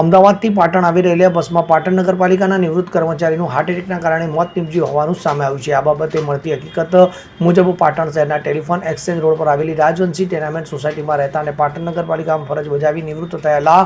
અમદાવાદથી પાટણ આવી રહેલા બસમાં પાટણ નગરપાલિકાના નિવૃત્ત કર્મચારીનું હાર્ટ એટેકના કારણે મોત નીપજ્યું હોવાનું સામે આવ્યું છે. આ બાબતે મળતી હકીકત મુજબ પાટણ શહેરના ટેલિફોન એક્સચેન્જ રોડ પર આવેલી રાજવંશી ટેનામેન્ટ સોસાયટીમાં રહેતા અને પાટણ નગરપાલિકામાં ફરજ બજાવી નિવૃત્ત થયેલા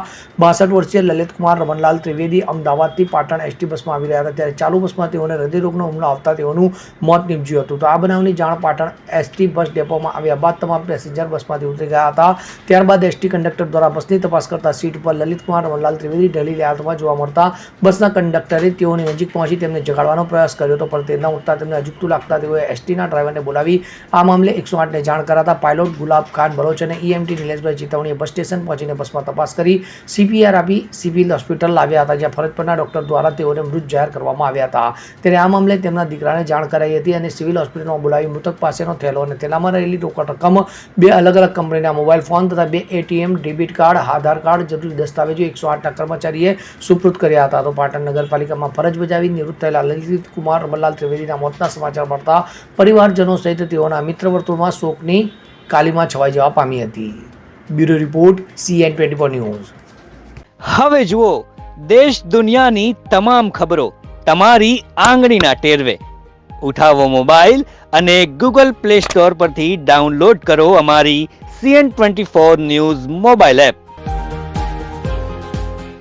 બાસઠ વર્ષીય લલિતકુમાર રમણલાલ ત્રિવેદી અમદાવાદથી પાટણ એસટી બસમાં આવી રહ્યા હતા. ત્યારે ચાલુ બસમાં તેઓને હૃદયરોગનો હુમલો આવતા તેઓનું મોત નીપજ્યું હતું. તો આ બનાવની જાણ પાટણ એસટી બસ ડેપોમાં આવ્યા બાદ તમામ પેસેન્જર બસમાંથી ઉતરી ગયા હતા. ત્યારબાદ એસટી કંડક્ટર દ્વારા બસની તપાસ કરતા સીટ પર લલિતકુમાર રમણલાલ ત્રિવેદી ઢળેલી હાલતમાં જોવા મળતા બસના કંડક્ટરે તેઓની નજીક પહોંચી તેમને જગાડવાનો પ્રયાસ કર્યો હતો, પણ તે ન ઉઠતા તેમને અજુકતું લાગતા તેઓએ એસટીના ડ્રાઈવરને બોલાવી આ મામલે એકસો આઠને જાણ કરાતા પાયલોટ ગુલાબ ખાન બલોચ અને ઈએમટી નિલેશભાઈ ચેતવણીએ બસ સ્ટેશન પહોંચીને બસમાં તપાસ કરી સીપીઆર આપી સિવિલ હોસ્પિટલ લાવ્યા હતા, જ્યાં ફરજ પરના ડોક્ટર દ્વારા તેઓને મૃત જાહેર કરવામાં આવ્યા હતા. ત્યારે આ મામલે તેમના દીકરાને જાણ કરાઈ હતી અને સિવિલ હોસ્પિટલમાં બોલાવી મૃતક પાસેનો થયેલો અને તેનામાં રહેલી રોકડ રકમ બે અલગ અલગ કંપનીના મોબાઈલ ફોન તથા બે ATM debit card, Aadhaar card, જરૂરી દસ્તાવેજો એકસો આઠના કર્મચારીએ સુપ્રુત કર્યા હતા. તો પાટણ નગરપાલિકામાં ફરજ બજાવી નિવૃત્ત થયેલા લલિત કુમાર, રમણલાલ ત્રિવેદીના મોતના સમાચાર મળતા પરિવારજનો સહિત તેઓના મિત્ર વર્તુળમાં શોકની કાલીમાં છવાઈ જવા પામી હતી. Bureau report CN twenty four news. હવે જુઓ, દેશ દુનિયાની તમામ ખબરો તમારી આંગળીના ટેરવે. ઉઠાવો મોબાઈલ અને ગૂગલ પ્લે સ્ટોર પરથી ડાઉનલોડ કરો અમારી CN twenty four news mobile app.